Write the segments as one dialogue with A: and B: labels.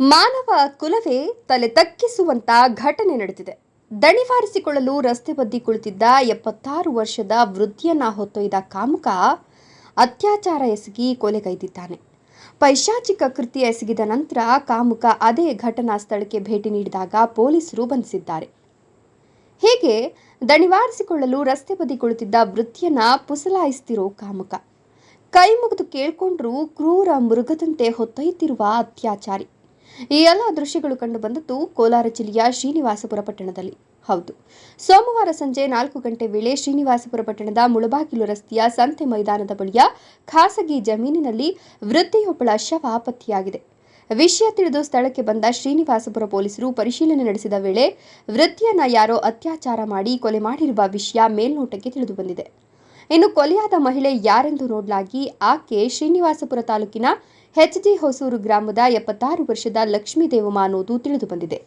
A: ಮಾನವ ಕುಲವೇ ತಲೆ ತಕ್ಕಿಸುವಂತ ಘಟನೆ ನಡೆದಿದೆ. ದಣಿವಾರಿಸಿಕೊಳ್ಳಲು ರಸ್ತೆ ಬದಿ ಕುಳಿತಿದ್ದ ಎಪ್ಪತ್ತಾರು ವರ್ಷದ ವೃದ್ಧಿಯನ್ನ ಹೊತ್ತೊಯ್ದ ಕಾಮುಕ ಅತ್ಯಾಚಾರ ಎಸಗಿ ಕೊಲೆಗೈದಿದ್ದಾನೆ. ಪೈಶಾಚಿಕ ಕೃತ್ಯ ಎಸಗಿದ ನಂತರ ಕಾಮುಕ ಅದೇ ಘಟನಾ ಸ್ಥಳಕ್ಕೆ ಭೇಟಿ ನೀಡಿದಾಗ ಪೊಲೀಸರು ಬಂಧಿಸಿದ್ದಾರೆ. ಹೀಗೆ ದಣಿವಾರಿಸಿಕೊಳ್ಳಲು ರಸ್ತೆ ಬದಿ ಕುಳಿತಿದ್ದ ವೃತ್ತಿಯನ್ನ ಪುಸಲಾಯಿಸ್ತಿರೋ ಕಾಮುಕ. ಕೈ ಮುಗಿದು ಕೇಳ್ಕೊಂಡ್ರು ಕ್ರೂರ ಮೃಗದಂತೆ ಹೊತ್ತೊಯ್ಯುತ್ತಿರುವ ಅತ್ಯಾಚಾರಿ. ಈ ಎಲ್ಲ ದೃಶ್ಯಗಳು ಕಂಡುಬಂದದ್ದು ಕೋಲಾರ ಜಿಲ್ಲೆಯ ಶ್ರೀನಿವಾಸಪುರ ಪಟ್ಟಣದಲ್ಲಿ. ಹೌದು. ಸೋಮವಾರ ಸಂಜೆ ನಾಲ್ಕು ಗಂಟೆ ವೇಳೆ ಶ್ರೀನಿವಾಸಪುರ ಪಟ್ಟಣದ ಮುಳಬಾಗಿಲು ರಸ್ತೆಯ ಸಂತೆ ಮೈದಾನದ ಬಳಿಯ ಖಾಸಗಿ ಜಮೀನಿನಲ್ಲಿ ವೃದ್ಧೆಯೊಬ್ಬಳ ಶವ ಪತ್ತೆಯಾಗಿದೆ. ವಿಷಯ ತಿಳಿದು ಸ್ಥಳಕ್ಕೆ ಬಂದ ಶ್ರೀನಿವಾಸಪುರ ಪೊಲೀಸರು ಪರಿಶೀಲನೆ ನಡೆಸಿದ ವೇಳೆ ವೃದ್ಧಿಯನ್ನ ಯಾರೋ ಅತ್ಯಾಚಾರ ಮಾಡಿ ಕೊಲೆ ಮಾಡಿರುವ ವಿಷಯ ಮೇಲ್ನೋಟಕ್ಕೆ ತಿಳಿದುಬಂದಿದೆ ಇನ್ನು ಕೊಲೆಯಾದ ಮಹಿಳೆ ಯಾರೆಂದು ನೋಡಲಾಗಿ ಆಕೆ ಶ್ರೀನಿವಾಸಪುರ ತಾಲೂಕಿನ ಹೆಚ್ಜಿ ಹೊಸೂರು ಗ್ರಾಮದ ಎಪ್ಪತ್ತಾರು ವರ್ಷದ ಲಕ್ಷ್ಮೀ ದೇವಮ್ಮ ಅನ್ನೋದು ತಿಳಿದುಬಂದಿದೆ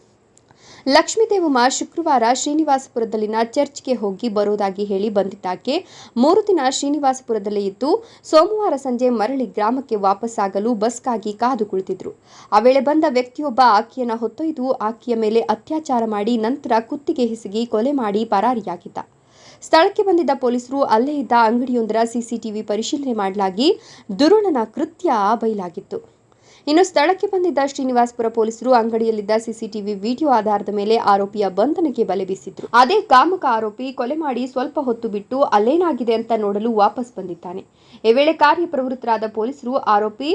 A: ಲಕ್ಷ್ಮೀ ದೇವಮ್ಮ ಶುಕ್ರವಾರ ಶ್ರೀನಿವಾಸಪುರದಲ್ಲಿನ ಚರ್ಚ್ಗೆ ಹೋಗಿ ಬರೋದಾಗಿ ಹೇಳಿ ಬಂದಿದ್ದಾಕೆ. ಮೂರು ದಿನ ಶ್ರೀನಿವಾಸಪುರದಲ್ಲೇ ಇದ್ದು ಸೋಮವಾರ ಸಂಜೆ ಮರಳಿ ಗ್ರಾಮಕ್ಕೆ ವಾಪಸ್ಸಾಗಲು ಬಸ್ಗಾಗಿ ಕಾದು ಕುಳಿತಿದ್ರು. ಆ ವೇಳೆ ಬಂದ ವ್ಯಕ್ತಿಯೊಬ್ಬ ಆಕೆಯನ್ನು ಹೊತ್ತೊಯ್ದು ಆಕೆಯ ಮೇಲೆ ಅತ್ಯಾಚಾರ ಮಾಡಿ ನಂತರ ಕುತ್ತಿಗೆ ಹಿಸುಗಿ ಕೊಲೆ ಮಾಡಿ ಪರಾರಿಯಾಗಿದ್ದ. ಸ್ಥಳಕ್ಕೆ ಬಂದಿದ್ದ ಪೊಲೀಸರು ಅಲ್ಲೇ ಇದ್ದ ಅಂಗಡಿಯೊಂದರ ಸಿಸಿಟಿವಿ ಪರಿಶೀಲನೆ ಮಾಡಲಾಗಿ ದುರುಳನ ಕೃತ್ಯ ಬಯಲಾಗಿತ್ತು. ಇನ್ನು ಸ್ಥಳಕ್ಕೆ ಬಂದಿದ್ದ ಶ್ರೀನಿವಾಸ್ಪುರ ಪೊಲೀಸರು ಅಂಗಡಿಯಲ್ಲಿದ್ದ ಸಿಸಿಟಿವಿ ವಿಡಿಯೋ ಆಧಾರದ ಮೇಲೆ ಆರೋಪಿಯ ಬಂಧನಕ್ಕೆ ಬಲೆ ಬೀಸಿದ್ರು. ಅದೇ ಕಾಮಕ ಆರೋಪಿ ಕೊಲೆ ಮಾಡಿ ಸ್ವಲ್ಪ ಹೊತ್ತು ಬಿಟ್ಟು ಅಲ್ಲೇನಾಗಿದೆ ಅಂತ ನೋಡಲು ವಾಪಸ್ ಬಂದಿದ್ದಾನೆ. ಈ ವೇಳೆ ಕಾರ್ಯಪ್ರವೃತ್ತರಾದ ಪೊಲೀಸರು ಆರೋಪಿ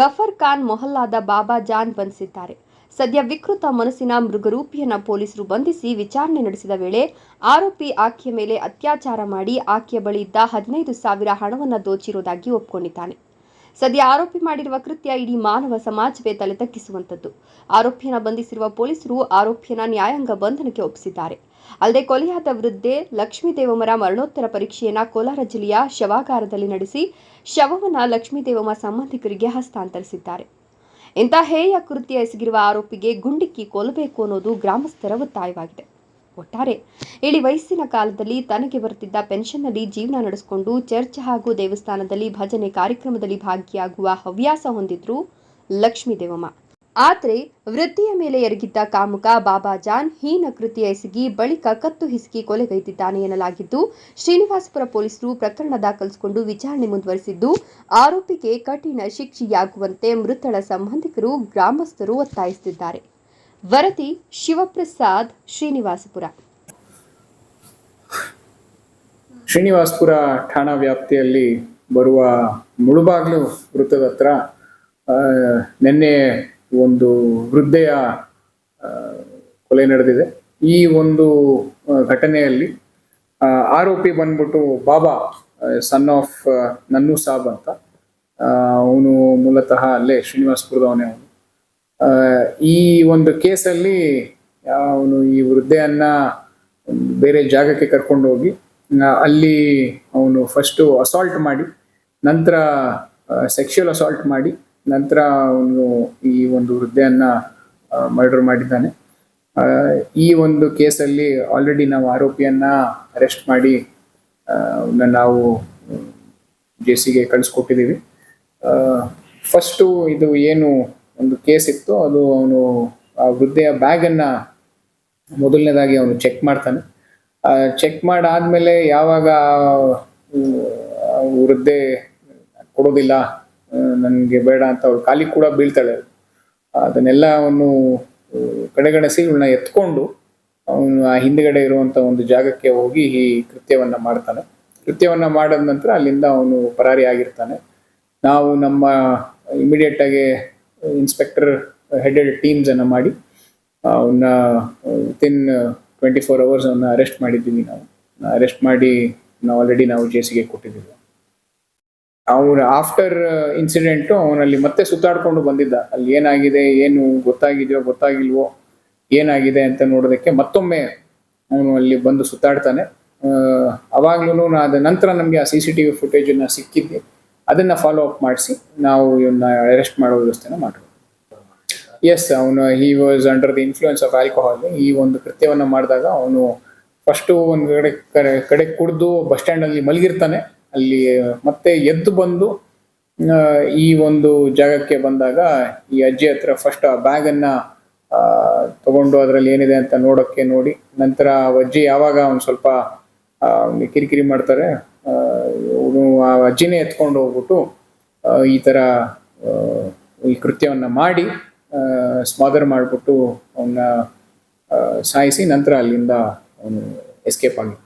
A: ಗಫರ್ ಖಾನ್ ಮೊಹಲ್ಲಾದ ಬಾಬಾ ಜಾನ್ ಬಂಧಿಸಿದ್ದಾರೆ. ಸದ್ಯ ವಿಕೃತ ಮನಸ್ಸಿನ ಮೃಗರೂಪಿಯನ್ನ ಪೊಲೀಸರು ಬಂಧಿಸಿ ವಿಚಾರಣೆ ನಡೆಸಿದ ವೇಳೆ ಆರೋಪಿ ಆಕೆಯ ಮೇಲೆ ಅತ್ಯಾಚಾರ ಮಾಡಿ ಆಕೆಯ ಬಳಿ ಇದ್ದ ಹದಿನೈದು ಸಾವಿರ ಹಣವನ್ನು ದೋಚಿರುವುದಾಗಿ ಒಪ್ಪಿಕೊಂಡಿದ್ದಾನೆ ಸದ್ಯ ಆರೋಪಿ ಮಾಡಿರುವ ಕೃತ್ಯ ಇಡೀ ಮಾನವ ಸಮಾಜವೇ ತಲೆ ತಗ್ಗಿಸುವಂತದ್ದು ಆರೋಪಿಯನ್ನ ಬಂಧಿಸಿರುವ ಪೊಲೀಸರು ಆರೋಪಿಯನ್ನ ನ್ಯಾಯಾಂಗ ಬಂಧನಕ್ಕೆ ಒಪ್ಪಿಸಿದ್ದಾರೆ. ಅಲ್ಲದೆ ಕೊಲೆಯಾದ ವೃದ್ಧೆ ಲಕ್ಷ್ಮೀದೇವಮ್ಮರ ಮರಣೋತ್ತರ ಪರೀಕ್ಷೆಯನ್ನ ಕೋಲಾರ ಜಿಲ್ಲೆಯ ಶವಾಗಾರದಲ್ಲಿ ನಡೆಸಿ ಶವವನ್ನ ಲಕ್ಷ್ಮೀದೇವಮ್ಮ ಸಂಬಂಧಿಕರಿಗೆ ಹಸ್ತಾಂತರಿಸಿದ್ದಾರೆ. ಇಂಥ ಹೇಯ ಕೃತ್ಯ ಎಸಗಿರುವ ಆರೋಪಿಗೆ ಗುಂಡಿಕ್ಕಿ ಕೊಲ್ಲಬೇಕು ಅನ್ನೋದು ಗ್ರಾಮಸ್ಥರ ಒತ್ತಾಯವಾಗಿದೆ. ಒಟ್ಟಾರೆ, ಇಡೀ ವಯಸ್ಸಿನ ಕಾಲದಲ್ಲಿ ತನಗೆ ಬರುತ್ತಿದ್ದ ಪೆನ್ಷನ್ನಲ್ಲಿ ಜೀವನ ನಡೆಸಿಕೊಂಡು ಚರ್ಚ್ ಹಾಗೂ ದೇವಸ್ಥಾನದಲ್ಲಿ ಭಜನೆ ಕಾರ್ಯಕ್ರಮದಲ್ಲಿ ಭಾಗಿಯಾಗುವ ಹವ್ಯಾಸ ಹೊಂದಿದ್ರು ಲಕ್ಷ್ಮೀ ದೇವಮ್ಮ ಆದರೆ ವೃತ್ತಿಯ ಮೇಲೆ ಎರಗಿದ್ದ ಕಾಮುಕ ಬಾಬಾ ಜಾನ್ ಹೀನ ಕೃತ್ಯ ಎಸಗಿ ಬಳಿಕ ಕತ್ತು ಹಿಸುಕಿ ಕೊಲೆಗೈದಿದ್ದಾನೆ ಎನ್ನಲಾಗಿದ್ದು, ಶ್ರೀನಿವಾಸಪುರ ಪೊಲೀಸರು ಪ್ರಕರಣ ದಾಖಲಿಸಿಕೊಂಡು ವಿಚಾರಣೆ ಮುಂದುವರೆಸಿದ್ದು, ಆರೋಪಿಗೆ ಕಠಿಣ ಶಿಕ್ಷೆಯಾಗುವಂತೆ ಮೃತಳ ಸಂಬಂಧಿಕರು ಗ್ರಾಮಸ್ಥರು ಒತ್ತಾಯಿಸುತ್ತಿದ್ದಾರೆ. ವರದಿ ಶಿವಪ್ರಸಾದ್, ಶ್ರೀನಿವಾಸಪುರ.
B: ಶ್ರೀನಿವಾಸಪುರ ಠಾಣಾ ವ್ಯಾಪ್ತಿಯಲ್ಲಿ ಬರುವ ಮುಳುಬಾಗ್ಲು ವೃತ್ತದ ಹತ್ರ ನಿನ್ನೆ ಒಂದು ವೃದ್ಧೆಯ ಕೊಲೆ ನಡೆದಿದೆ. ಈ ಒಂದು ಘಟನೆಯಲ್ಲಿ ಆರೋಪಿ ಬಂದ್ಬಿಟ್ಟು ಬಾಬಾ ಸನ್ ಆಫ್ ನನ್ನು ಸಾಬ್ ಅಂತ. ಅವನು ಮೂಲತಃ ಅಲ್ಲೇ ಶ್ರೀನಿವಾಸ್ಪುರದವನೇ ಅವನು ಈ ಒಂದು ಕೇಸಲ್ಲಿ ಅವನು ಈ ವೃದ್ಧೆಯನ್ನ ಬೇರೆ ಜಾಗಕ್ಕೆ ಕರ್ಕೊಂಡು ಹೋಗಿ ಅಲ್ಲಿ ಅವನು ಫಸ್ಟು ಅಸಾಲ್ಟ್ ಮಾಡಿ, ನಂತರ ಸೆಕ್ಷುಯಲ್ ಅಸಾಲ್ಟ್ ಮಾಡಿ ನಂತರ ಅವನು ಈ ಒಂದು ವೃದ್ಧೆಯನ್ನ ಮರ್ಡರ್ ಮಾಡಿದ್ದಾನೆ. ಈ ಒಂದು ಕೇಸಲ್ಲಿ ಆಲ್ರೆಡಿ ನಾವು ಆರೋಪಿಯನ್ನ ಅರೆಸ್ಟ್ ಮಾಡಿ ನಾವು ಜೆ ಸಿಗೆ ಕಳಿಸ್ಕೊಟ್ಟಿದ್ದೀವಿ. ಫಸ್ಟು ಇದು ಏನು ಒಂದು ಕೇಸ್ ಇತ್ತು ಅದು ಅವನು ಆ ವೃದ್ಧೆಯ ಬ್ಯಾಗನ್ನು ಮೊದಲನೇದಾಗಿ ಅವನು ಚೆಕ್ ಮಾಡ್ತಾನೆ. ಚೆಕ್ ಮಾಡಾದ್ಮೇಲೆ ಯಾವಾಗ ವೃದ್ಧೆ ಕೊಡೋದಿಲ್ಲ ನನಗೆ ಬೇಡ ಅಂತ ಅವಳು ಖಾಲಿ ಕೂಡ ಬೀಳ್ತಾಳೆ. ಅದನ್ನೆಲ್ಲ ಅವನು ಕಡೆಗಣಿಸಿ ಇವಳನ್ನ ಎತ್ಕೊಂಡು ಅವನು ಆ ಹಿಂದ್ಗಡೆ ಇರುವಂತ ಒಂದು ಜಾಗಕ್ಕೆ ಹೋಗಿ ಈ ಕೃತ್ಯವನ್ನ ಮಾಡ್ತಾನೆ. ಕೃತ್ಯವನ್ನ ಮಾಡಿದ ನಂತರ ಅಲ್ಲಿಂದ ಅವನು ಪರಾರಿ ಆಗಿರ್ತಾನೆ. ನಾವು ನಮ್ಮ ಇಮಿಡಿಯೇಟ್ ಆಗಿ ಇನ್ಸ್ಪೆಕ್ಟರ್ ಹೆಡೆಡ್ ಟೀಮ್ಸ್ ಅನ್ನ ಮಾಡಿ ಅವನ್ನ ವಿತಿನ್ ಟ್ವೆಂಟಿ ಫೋರ್ ಅವರ್ಸ್ ಅವನ್ನ ಅರೆಸ್ಟ್ ಮಾಡಿದ್ದೀವಿ ನಾವು. ಅರೆಸ್ಟ್ ಮಾಡಿ ನಾವು ಆಲ್ರೆಡಿ ನಾವು ಜೇಸಿಗೆ ಕೊಟ್ಟಿದ್ದೀವಿ. ಅವನ ಆಫ್ಟರ್ ಇನ್ಸಿಡೆಂಟು ಅವನಲ್ಲಿ ಮತ್ತೆ ಸುತ್ತಾಡ್ಕೊಂಡು ಬಂದಿದ್ದ. ಅಲ್ಲಿ ಏನಾಗಿದೆ, ಏನು ಗೊತ್ತಾಗಿದೆಯೋ, ಗೊತ್ತಾಗಿಲ್ವೋ, ಏನಾಗಿದೆ ಅಂತ ನೋಡೋದಕ್ಕೆ ಮತ್ತೊಮ್ಮೆ ಅವನು ಅಲ್ಲಿ ಬಂದು ಸುತ್ತಾಡ್ತಾನೆ. ಅವಾಗ್ಲೂ ಅದ ನಂತರ ನಮಗೆ ಆ ಸಿ ಸಿ ಟಿ ವಿ ಫುಟೇಜನ್ನು ಸಿಕ್ಕಿದ್ದೆ. ಅದನ್ನ ಫಾಲೋ ಅಪ್ ಮಾಡಿಸಿ, ನಾವು ಇವನ್ನ ಅರೆಸ್ಟ್ ಮಾಡೋ ವ್ಯವಸ್ಥೆನ ಮಾಡ್ತೀವಿ ಎಸ್ ಅವನು he was under the influence of alcohol ಈ ಒಂದು ಕೃತ್ಯವನ್ನು ಮಾಡಿದಾಗ ಅವನು ಫಸ್ಟು ಒಂದು ಕಡೆ ಕಡೆ ಕಡೆ ಕುಡಿದು ಬಸ್ ಸ್ಟ್ಯಾಂಡಲ್ಲಿ ಮಲಗಿರ್ತಾನೆ. ಅಲ್ಲಿ, ಮತ್ತೆ ಎದ್ದು ಬಂದು ಈ ಒಂದು ಜಾಗಕ್ಕೆ ಬಂದಾಗ ಈ ಅಜ್ಜಿ ಹತ್ರ ಫಸ್ಟ್ ಆ ಬ್ಯಾಗನ್ನು ತಗೊಂಡು ಅದರಲ್ಲಿ ಏನಿದೆ ಅಂತ ನೋಡೋಕ್ಕೆ ನೋಡಿ, ನಂತರ ಅಜ್ಜಿ ಯಾವಾಗ ಒಂದು ಸ್ವಲ್ಪ ಕಿರಿಕಿರಿ ಮಾಡ್ತಾರೆ ಅವನು ಆ ಅಜ್ಜಿನೇ ಎತ್ಕೊಂಡು ಹೋಗ್ಬಿಟ್ಟು ಈ ಥರ ಈ ಕೃತ್ಯವನ್ನು ಮಾಡಿ ಸ್ಮಾದರ್ ಮಾಡಿಬಿಟ್ಟು ಅವನ್ನ ಸಾಯಿಸಿ ನಂತರ ಅಲ್ಲಿಂದ ಅವನು ಎಸ್ಕೇಪ್ ಆಗಿರ್ತಾನೆ